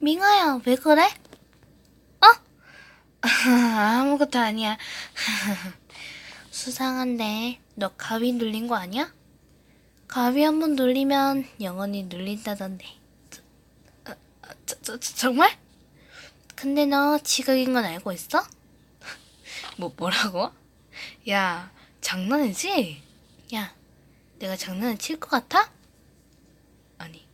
민아야, 왜 그래? 어? 아무것도 아니야. 수상한데, 너 가위 눌린 거 아니야? 가위 한 번 눌리면 영원히 눌린다던데. 저, 어, 어, 저, 저, 저, 정말? 근데 너 지각인 건 알고 있어? 뭐, 뭐라고? 야, 장난이지? 야, 내가 장난을 칠 것 같아? 아니.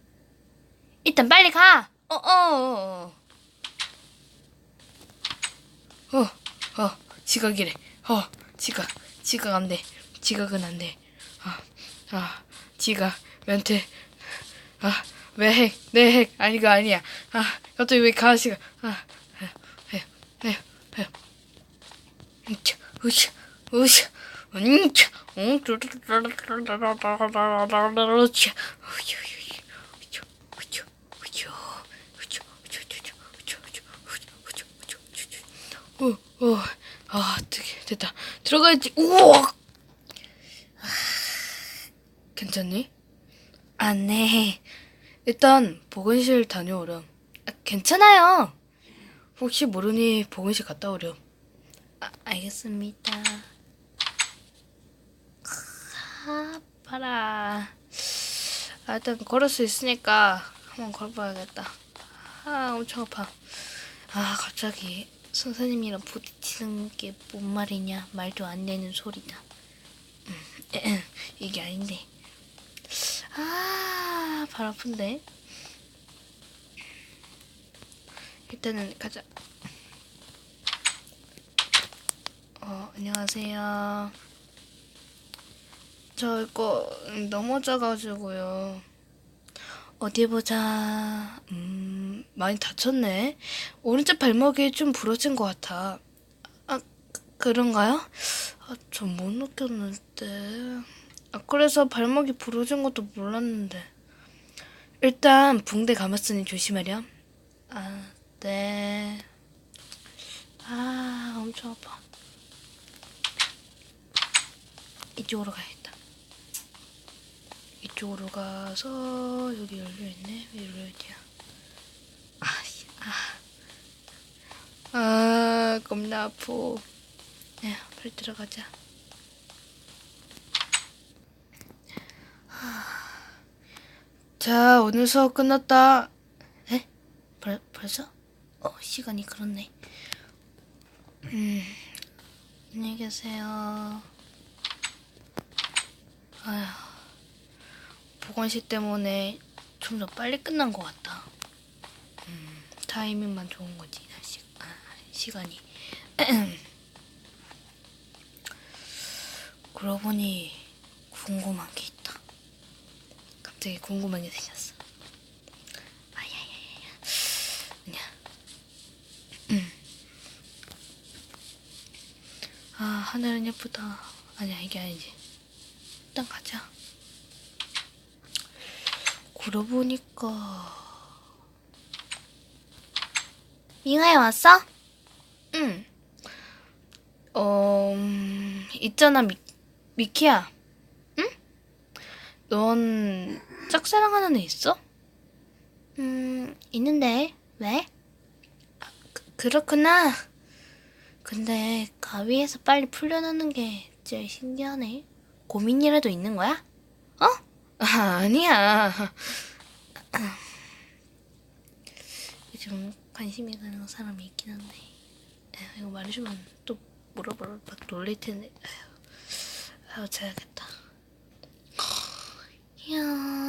일단 빨리 가! 어, 어, 어. 어, 어, 지각이래. 어, 지각, 지각 안 돼. 지각은 안 돼. 아, 아, 지각, 멘트. 아, 왜 핵, 내 핵, 아니가 아니야. 아, 갑자기 왜 가시가, 아, 해요, 해요, 해요. 으쌰, 으쌰, 으쌰, 으쌰, 응, 으쌰, 어, 어, 아, 되게 됐다. 들어가야지. 우와. 괜찮니? 아, 네. 일단 보건실 다녀오렴. 아, 괜찮아요. 혹시 모르니 보건실 갔다 오렴. 아, 알겠습니다. 아파라. 아, 일단 걸을 수 있으니까 한번 걸어봐야겠다. 아, 엄청 아파. 아, 갑자기 선생님이랑 부딪히는 게 뭔 말이냐. 말도 안 되는 소리다. 음, 이게 아닌데. 아, 발 아픈데. 일단은 가자. 어, 안녕하세요. 저 이거 넘어져가지고요. 어디 보자. 음, 많이 다쳤네. 오른쪽 발목이 좀 부러진 것 같아. 아, 그- 그런가요? 아, 전 못 느꼈는데. 아, 그래서 발목이 부러진 것도 몰랐는데. 일단 붕대 감았으니 조심하렴. 아, 네. 아, 엄청 아파. 이쪽으로 가야겠다. 이쪽으로 가서 여기 열려 있네. 왜 열려 있냐? 아, 씨, 아, 아, 겁나 아파. 네, 빨리 들어가자. 자, 오늘 수업 끝났다. 에? 벌, 벌써? 어, 시간이 그렇네. 음, 안녕히 계세요. 아휴, 보건실 때문에 좀 더 빨리 끝난 것 같다. 음, 타이밍만 좋은 거지, 시, 아, 시간이. 그러고 보니 궁금한 게 있다. 갑자기 궁금한 게 생겼어. 음. 아, 하늘은 예쁘다. 아니야, 이게 아니지. 일단 가자. 그러고 보니까. 미나야 왔어? 응. 어, 음, 있잖아, 미, 미키야. 응? 넌 짝사랑하는 애 있어? 음, 있는데. 왜? 아, 그, 그렇구나. 근데 가위에서 빨리 풀려나는 게 제일 신기하네. 고민이라도 있는 거야? 어? 아, 아니야. 요즘 관심이 가는 사람이 있긴 한데. 에휴, 이거 말해주면 또 물어보러 막 놀릴 텐데. 아유, 자야겠다. 이야.